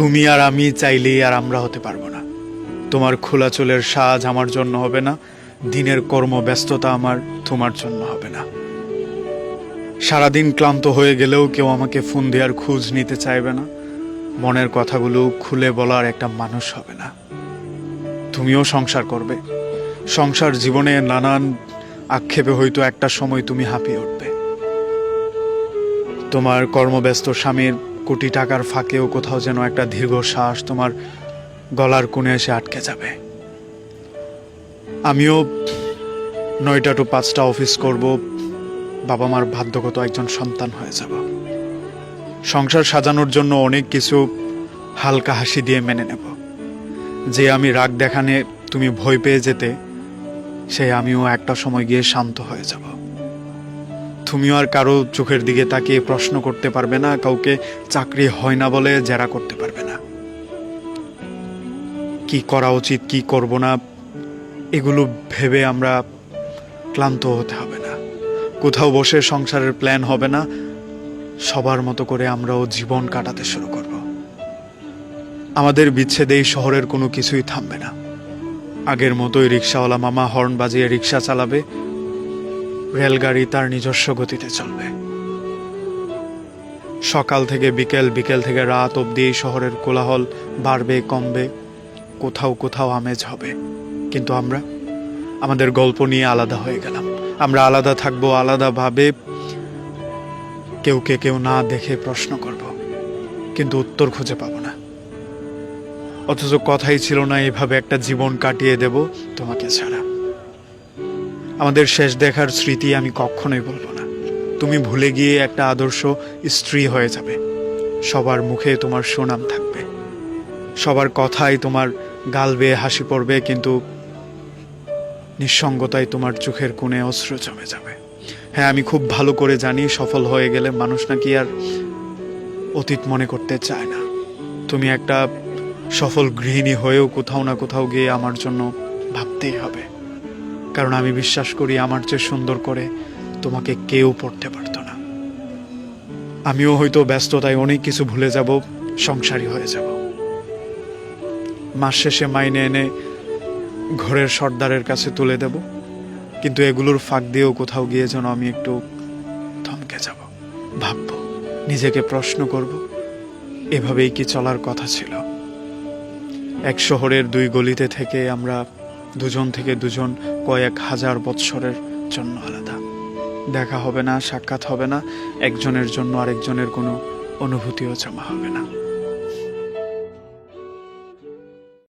তুমি আর আমি চাইলেই আর আমরা হতে পারব না। তোমার খোলা চুলের সাজ আমার জন্য হবে না, দিনের কর্মব্যস্ততা আমার তোমার জন্য হবে না। সারাদিন ক্লান্ত হয়ে গেলেও কেউ আমাকে ফোন দেওয়ার খোঁজ নিতে চাইবে না। মনের কথাগুলো খুলে বলার একটা মানুষ হবে না। তুমিও সংসার করবে। সংসার জীবনে নানান আক্ষেপে হয়তো একটা সময় তুমি হাঁপিয়ে উঠবে। তোমার কর্মব্যস্ত স্বামীর কোটি টাকার ফাঁকেও কোথাও যেন একটা দীর্ঘশ্বাস তোমার গলার কোণে এসে আটকে যাবে। আমিও নয়টা টু পাঁচটা অফিস করব বাবা মার বাধ্যগত একজন সন্তান হয়ে যাব। সংসার সাজানোর জন্য অনেক কিছু হালকা হাসি দিয়ে মেনে নেব। যে আমি রাগ দেখানে তুমি ভয় পেয়ে যেতে, সে আমিও একটা সময় গিয়ে শান্ত হয়ে যাব। তুমিও আর কারও চোখের দিকে তাকিয়ে প্রশ্ন করতে পারবে না, কাউকে চাকরি হয় না বলে জেরা করতে পারবে না। কি করা উচিত, কি করব না, এগুলো ভেবে আমরা ক্লান্ত হতে হবে না। কোথাও বসে সংসারের প্ল্যান হবে না, সবার মতো করে আমরাও জীবন কাটাতে শুরু করব। আমাদের বিচ্ছেদে এই শহরের কোনো কিছুই থামবে না। আগের মতোই রিক্সাওয়ালা মামা হর্ন বাজিয়ে রিক্সা চালাবে রেলগাড়ি তার নিজস্ব গতিতে চলবে। সকাল থেকে বিকেল বিকেল থেকে রাত অবধি শহরের কোলাহল বাড়বে, কমবে, কোথাও কোথাও আমেজ হবে। কিন্তু আমরা, আমাদের গল্প নিয়ে আলাদা হয়ে গেলাম। আমরা আলাদা থাকব আলাদাভাবে। কেউকে কেউ না দেখে প্রশ্ন করব, কিন্তু উত্তর খুঁজে পাবো না। অথচ কথাই ছিল না এভাবে একটা জীবন কাটিয়ে দেব তোমাকে ছাড়া। আমাদের শেষ দেখার স্মৃতি আমি কখনোই বলব না। তুমি ভুলে গিয়ে একটা আদর্শ স্ত্রী হয়ে যাবে। সবার মুখে তোমার সুনাম থাকবে। সবার কথাই তোমার গাল বেয়ে হাসি পড়বে, কিন্তু নিঃসঙ্গতায় তোমার চোখের কোণে অস্ত্র জমে যাবে। হ্যাঁ আমি খুব ভালো করে জানি সফল হয়ে গেলে মানুষ নাকি আর অতীত মনে করতে চায় না। তুমি একটা সফল গৃহিণী হয়েও কোথাও না কোথাও গিয়ে আমার জন্য ভাবতেই হবে। কারণ আমি বিশ্বাস করি আমার চেয়ে সুন্দর করে তোমাকে কেউ পড়তে পারতো না। আমিও হয়তো ব্যস্ততায় অনেক কিছু ভুলে যাব, সংসারী হয়ে যাব। মাস শেষে মাইনে এনে ঘরের সর্দারের কাছে তুলে দেব, কিন্তু এগুলোর ফাঁক দিয়েও কোথাও গিয়ে যেন আমি একটু থমকে যাব। ভাববো, নিজেকে প্রশ্ন করব, এভাবেই কি চলার কথা ছিল? এক শহরের দুই গলিতে থেকে আমরা দুজন থেকে দুজন কয়েক হাজার বৎসরের জন্য আলাদা। দেখা হবে না, সাক্ষাৎ হবে না, একজনের জন্য আরেকজনের কোনো অনুভূতিও জমা হবে না।